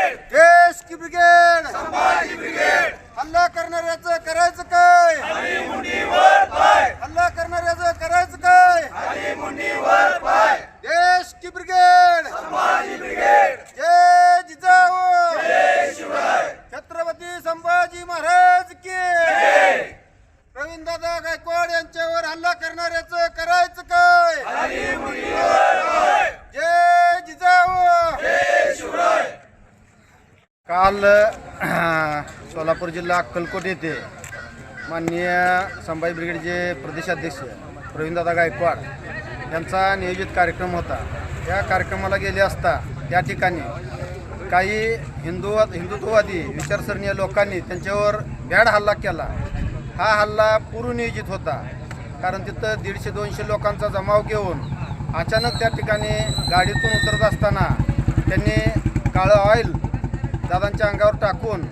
देश की ब्रिगेड! हल्ला करणाऱ्याचं करायचं काय? हल्ला करणाऱ्याचं करायचं काय? देश की ब्रिगेड! जय जिजाऊ! छत्रपती संभाजी महाराज की प्रवीण दादा गायकवाड यांच्यावर हल्ला करणाऱ्याचं करायचं काय जय जिजाऊ काल सोलापूर जिल्हा अक्कलकोट येथे माननीय संभाजी ब्रिगेडचे प्रदेशाध्यक्ष प्रवीणदादा गायकवाड यांचा नियोजित कार्यक्रम होता. त्या कार्यक्रमाला गेले असता त्या ठिकाणी काही हिंदू हिंदुत्ववादी विचारसरणीय लोकांनी त्यांच्यावर भ्याड हल्ला केला. हा हल्ला पूर्वनियोजित होता. कारण तिथं दीडशे दोनशे लोकांचा जमाव घेऊन अचानक त्या ठिकाणी गाडीतून उतरत असताना त्यांनी काळं ऑइल दादांच्या अंगावर टाकून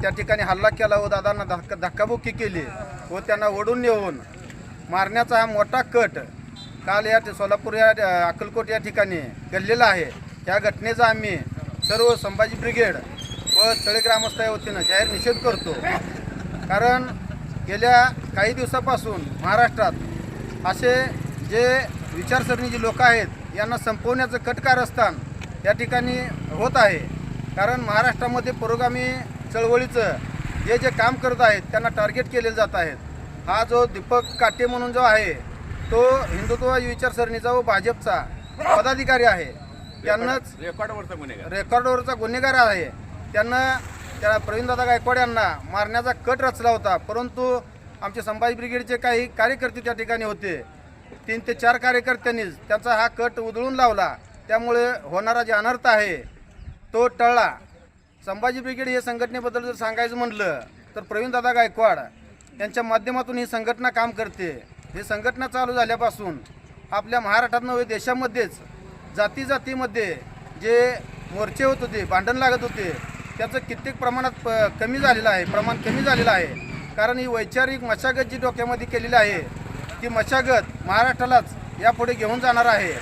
त्या ठिकाणी हल्ला केला व दादांना धक्का धक्काबुक्की केली व त्यांना ओढून नेऊन मारण्याचा हा मोठा कट काल या सोलापूर या अक्कलकोट या ठिकाणी घडलेला आहे. त्या घटनेचा आम्ही सर्व संभाजी ब्रिगेड व तळे ग्रामस्थाच्या वतीनं जाहीर निषेध करतो. कारण गेल्या काही दिवसापासून महाराष्ट्रात असे जे विचारसरणीचे लोक आहेत यांना संपवण्याचं कटकार असताना या ठिकाणी होत आहे. कारण महाराष्ट्रामध्ये पुरोगामी चळवळीचं जे जे काम करत आहेत त्यांना टार्गेट केले जात आहेत. हा जो दीपक काटे म्हणून जो आहे तो हिंदुत्व विचारसरणीचा व भाजपचा पदाधिकारी आहे. त्यांनाच रेकॉर्डवरचा गुन्हेगार. रेकॉर्डवरचा गुन्हेगार आहे. त्यांना त्या प्रवीणदादा गायकवाड यांना मारण्याचा कट रचला होता. परंतु आमचे संभाजी ब्रिगेडचे काही कार्यकर्ते त्या ठिकाणी होते. तीन ते चार कार्यकर्त्यांनीच त्यांचा हा कट उधळून लावला. त्यामुळे होणारा जे अनर्थ आहे तो टळला. संभाजी ब्रिगेड हे संघटनेबद्दल जर सांगायचं म्हटलं तर प्रवीणदादा गायकवाड यांच्या माध्यमातून ही संघटना काम करते. ही संघटना चालू झाल्यापासून आपल्या महाराष्ट्रात नव्हे देशामध्येच जाती जातीमध्ये जे मोर्चे होत होते भांडण लागत होते त्याचं कित्येक प्रमाणात प कमी झालेलं आहे प्रमाण कमी झालेलं आहे. कारण ही वैचारिक मशागत जी डोक्यामध्ये केलेली आहे ती मशागत महाराष्ट्रालाच यापुढे घेऊन जाणार आहे.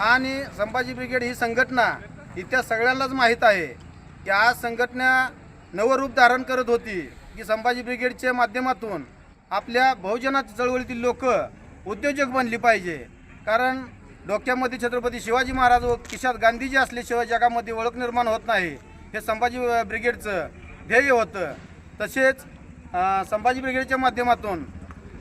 आणि संभाजी ब्रिगेड ही संघटना इथल्या सगळ्यांनाच माहीत आहे की आज संघटना नवरूप धारण करत होती की संभाजी ब्रिगेडच्या माध्यमातून आपल्या बहुजना चळवळीतील लोक उद्योजक बनली पाहिजे. कारण डोक्यामध्ये छत्रपती शिवाजी महाराज व खिशात गांधीजी असल्याशिवाय जगामध्ये ओळख निर्माण होत नाही हे संभाजी ब्रिगेडचं ध्येय होतं. तसेच संभाजी ब्रिगेडच्या माध्यमातून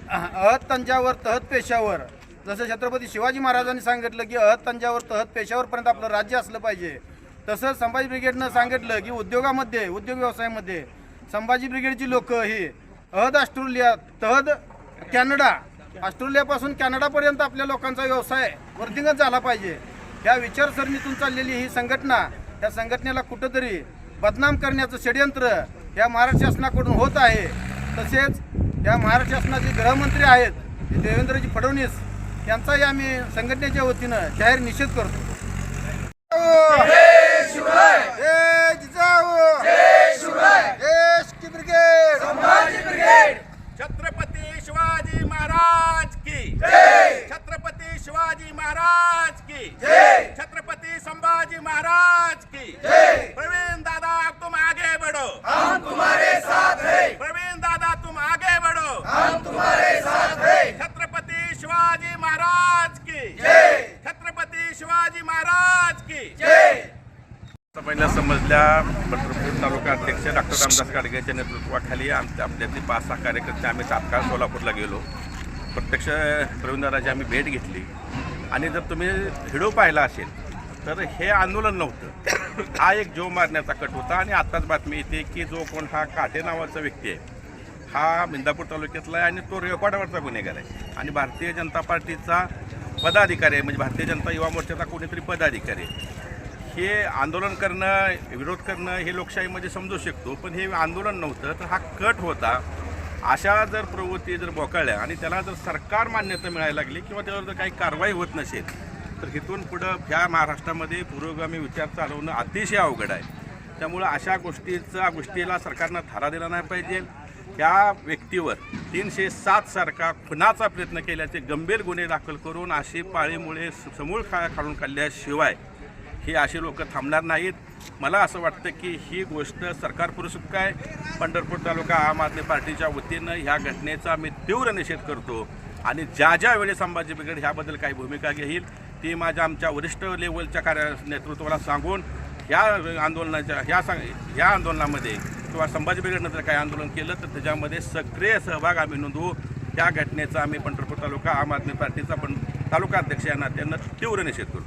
अहत तंजावर तहत पेशावर जसं छत्रपती शिवाजी महाराजांनी सांगितलं की अहत तंजावर तहत पेशावरपर्यंत आपलं राज्य असलं पाहिजे. तसंच संभाजी ब्रिगेडनं सांगितलं की उद्योगामध्ये उद्योग व्यवसायामध्ये संभाजी ब्रिगेडची लोक ही अहद ऑस्ट्रेलिया तहद कॅनडा ऑस्ट्रेलियापासून कॅनडापर्यंत आपल्या लोकांचा व्यवसाय वर्धिंगत झाला पाहिजे. या विचारसरणीतून चाललेली ही संघटना ह्या संघटनेला कुठंतरी बदनाम करण्याचं षडयंत्र या महाराष्ट्र शासनाकडून होत आहे. तसेच या महाराष्ट्र शासनाचे गृहमंत्री आहेत देवेंद्रजी फडणवीस यांचाही आम्ही संघटनेच्या वतीनं जाहीर निषेध करतो. छत्रपती शिवाजी महाराज की. छत्रपती शिवाजी महाराज की. छत्रपती संभाजी महाराज की प्रवीण दादा तुम आगे बढ़ो हम तुम्हारे साथ हैं प्रवीण दादा तुम आगे बढ़ो हम तुम्हारे साथ हैं छत्रपती शिवाजी महाराज की छत्रपती शिवाजी महाराज की पहिल्या पंढरपूर तालुका अध्यक्ष डॉक्टर रामदास गाडगेच्या नेतृत्वाखाली आमच्या आपल्यातले पाच सहा कार्यकर्ते आम्ही तात्काळ सोलापूरला गेलो. प्रत्यक्ष प्रवीणदाराची आम्ही भेट घेतली. आणि जर तुम्ही व्हिडिओ पाहिला असेल तर हे आंदोलन नव्हतं. हा एक जीव मारण्याचा कट होता आणि आत्ताच बातमी येते की जो कोण हा काटे नावाचा व्यक्ती आहे हा मिंदापूर तालुक्यातला आहे आणि तो रेकॉर्डावरचा गुन्हेगार आहे. आणि भारतीय जनता पार्टीचा पदाधिकारी आहे म्हणजे भारतीय जनता युवा मोर्चाचा कोणीतरी पदाधिकारी आहे. हे आंदोलन करणं विरोध करणं हे लोकशाहीमध्ये समजू शकतो पण हे आंदोलन नव्हतं तर हा कट होता. अशा जर प्रवृत्ती जर बोकाळल्या आणि त्याला जर सरकार मान्यता मिळायला लागली किंवा त्यावर जर काही कारवाई होत नसेल तर इथून पुढं ह्या महाराष्ट्रामध्ये पुरोगामी विचार चालवणं अतिशय अवघड आहे. त्यामुळं अशा गोष्टीचा गोष्टीला सरकारनं थारा दिला नाही पाहिजे. त्या व्यक्तीवर तीनशे सात सारखा खुनाचा प्रयत्न केल्याचे गंभीर गुन्हे दाखल करून अशी पाळीमुळे समूळ खा काढून काढल्याशिवाय हे असे लोक थांबणार नाहीत. मला असं वाटतं की ही गोष्ट सरकार पुरस्कृत आहे. पंढरपूर तालुका आम आदमी पार्टीच्या वतीनं ह्या घटनेचा मी तीव्र निषेध करतो. आणि ज्या ज्या वेळेस संभाजी ब्रिगेड ह्याबद्दल काही भूमिका घेईल ती माझ्या आमच्या वरिष्ठ लेवलच्या कार्य नेतृत्वाला सांगून ह्या आंदोलनाच्या ह्या सांग ह्या आंदोलनामध्ये किंवा संभाजी ब्रिगेडनंतर काही आंदोलन केलं तर त्याच्यामध्ये सक्रिय सहभाग आम्ही नोंदवू. त्या घटनेचा आम्ही पंढरपूर तालुका आम आदमी पार्टीचा पण तालुका अध्यक्ष या नात्यानं तीव्र निषेध करू